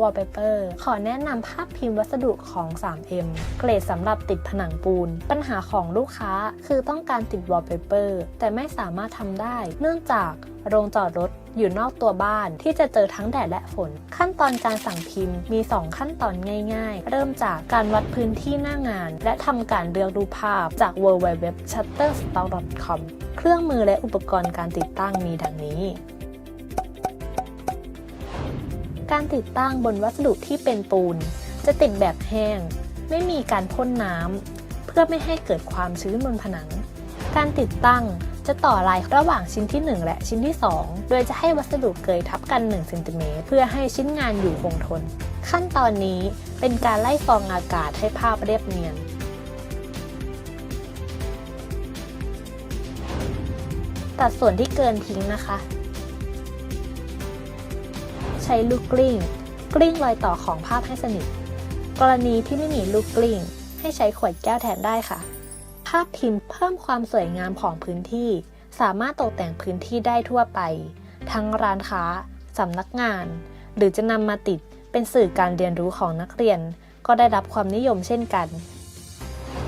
Wallpaper ขอแนะนำภาพพิมพ์วัสดุของ 3M เกรดสำหรับติดผนังปูน ปัญหาของลูกค้าคือต้องการติด Wallpaper แต่ไม่สามารถทำได้ เนื่องจากโรงจอดรถอยู่นอกตัวบ้านที่จะเจอทั้งแดดและฝน ขั้นตอนการสั่งพิมพ์มี 2 ขั้นตอนง่าย ๆ เริ่มจากการวัดพื้นที่หน้างาน และทำการเลือกรูปภาพจาก www.shutterstock.com เครื่องมือและอุปกรณ์การติดตั้งมีดังนี้ การติดตั้งบนวัสดุที่เป็นปูน จะติดแบบแห้ง ไม่มีการพ่นน้ำ เพื่อไม่ให้เกิดความชื้นบนผนัง การติดตั้งจะต่อลายระหว่างชิ้นที่ 1 และชิ้นที่ 2 โดยจะให้วัสดุเกยทับกัน1เซนติเมตรเพื่อให้ชิ้นงานอยู่คงทน ขั้นตอนนี้เป็นการไล่ฟองอากาศให้ภาพเรียบเนียนตัดส่วนที่เกินทิ้งนะคะ ใช้ลูกกลิ้ง กลิ้งรอยต่อของภาพให้สนิท กรณีที่ไม่มีลูกกลิ้ง ให้ใช้ขวดแก้วแทนได้ค่ะ ภาพพิมพ์เพิ่มความสวยงามของพื้นที่ สามารถตกแต่งพื้นที่ได้ทั่วไป ทั้งร้านค้าสำนักงาน หรือจะนำมาติดเป็นสื่อการเรียนรู้ของนักเรียน ก็ได้รับความนิยมเช่นกัน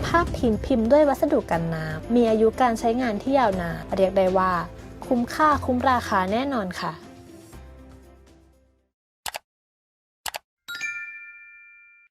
ภาพพิมพ์พิมพ์ด้วยวัสดุกันน้ำมีอายุการใช้งานที่ยาวนานเรียกได้ว่า คุ้มค่าคุ้มราคาแน่นอนค่ะ